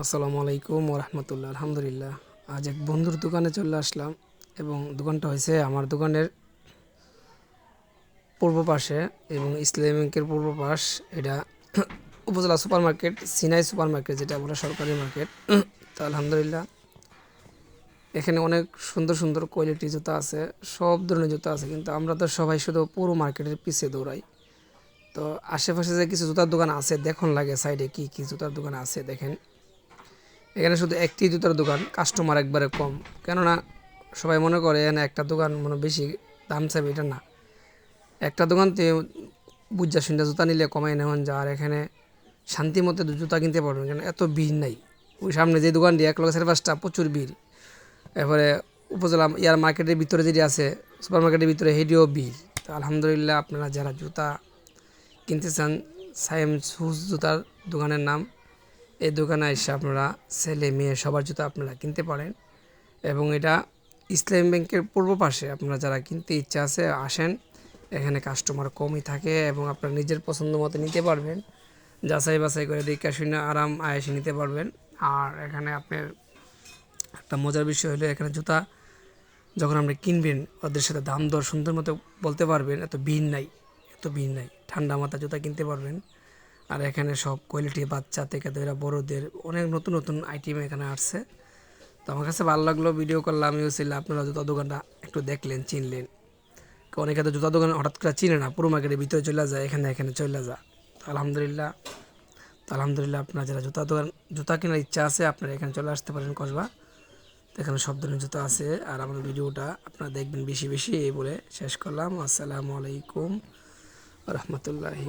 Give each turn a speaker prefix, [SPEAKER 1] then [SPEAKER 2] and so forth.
[SPEAKER 1] আসসালামু আলাইকুম রহমতুল্লাহ আলহামদুলিল্লাহ। আজ এক বন্ধুর দোকানে চলে আসলাম এবং দোকানটা হয়েছে আমার দোকানের পূর্ব পাশে এবং ইসলামী ব্যাংকের পূর্ব পাশ। এটা উপজেলা super market Sinai super market যেটা বলে সরকারি মার্কেট। তো আলহামদুলিল্লাহ, এখানে অনেক সুন্দর সুন্দর কোয়ালিটি জুতা আছে, সব ধরনের জুতা আছে, কিন্তু আমরা তো সবাই শুধু পুরো মার্কেটের পিছিয়ে দৌড়াই। তো আশেপাশে যে কিছু জুতার দোকান আছে, দেখুন লাগে সাইডে কি কি জুতার দোকান আছে, দেখেন। এখানে শুধু একটি জুতার দোকান কাস্টমার একবারে কম। কেননা সবাই মনে করে এখানে একটা দোকান মানে বেশি দাম চাইবে, এটা না। একটা দোকান থেকে বুঝা শুনতে জুতা নিলে কমাই নেওয়ান যা আর এখানে শান্তি মতো জুতা কিনতে পারবেন, কেন এত ভিড় নাই। ওই সামনে যে দোকানটি, এক লক্ষ পাঁচটা, প্রচুর ভিড়। এরপরে উপজেলা ইয়ার মার্কেটের ভিতরে যেটি আছে সুপার মার্কেটের ভিতরে হেডিও ভিড়। তো আলহামদুলিল্লাহ আপনারা যারা জুতা কিনতে চান সাইম শুজ জুতার দোকানের নাম এই দোকানে এসে আপনারা ছেলে, মেয়ে সবার জুতো আপনারা কিনতে পারেন এবং এটা ইসলাম ব্যাংকের পূর্ব পাশে আপনারা যারা কিনতে ইচ্ছা আছে আসেন। এখানে কাস্টমার কমই থাকে এবং আপনারা নিজের পছন্দ মতো নিতে পারবেন। যাচাই বাছাই করে দেখে শুনে আরাম আয়েসে নিতে পারবেন। আর এখানে আপনার একটা মজার বিষয় হলো এখানে জুতা যখন আপনি কিনবেন, ওদের সাথে দাম দর সুন্দর মতো বলতে পারবেন, এত ভিড় নাই, এত ভিড় নাই, ঠান্ডা মাথা জুতা কিনতে পারবেন। আর এখানে সব কোয়ালিটি বাচ্চা থেকে ধরে বড়োদের, অনেক নতুন নতুন আইটেম এখানে আসছে। তো আমার কাছে ভালো লাগল ভিডিও করলাম, আমিও ছিল আপনারা জুতা দোকানটা একটু দেখলেন, চিনলেন। অনেকে তো জুতা দোকান হঠাৎ করে চিনে না, পুরো মার্কেটের ভিতরে চলে যায়, এখানে এখানে চলে যা তো আলহামদুলিল্লাহ তো আলহামদুলিল্লাহ আপনারা যারা জুতা দোকান, জুতা কেনার ইচ্ছা আছে, আপনারা এখানে চলে আসতে পারেন কসবা। তো এখানে সব ধরনের জুতো আছে, আর আমার ভিডিওটা আপনারা দেখবেন বেশি বেশি, এই বলে শেষ করলাম। আসসালামু আলাইকুম রহমতুল্লাহি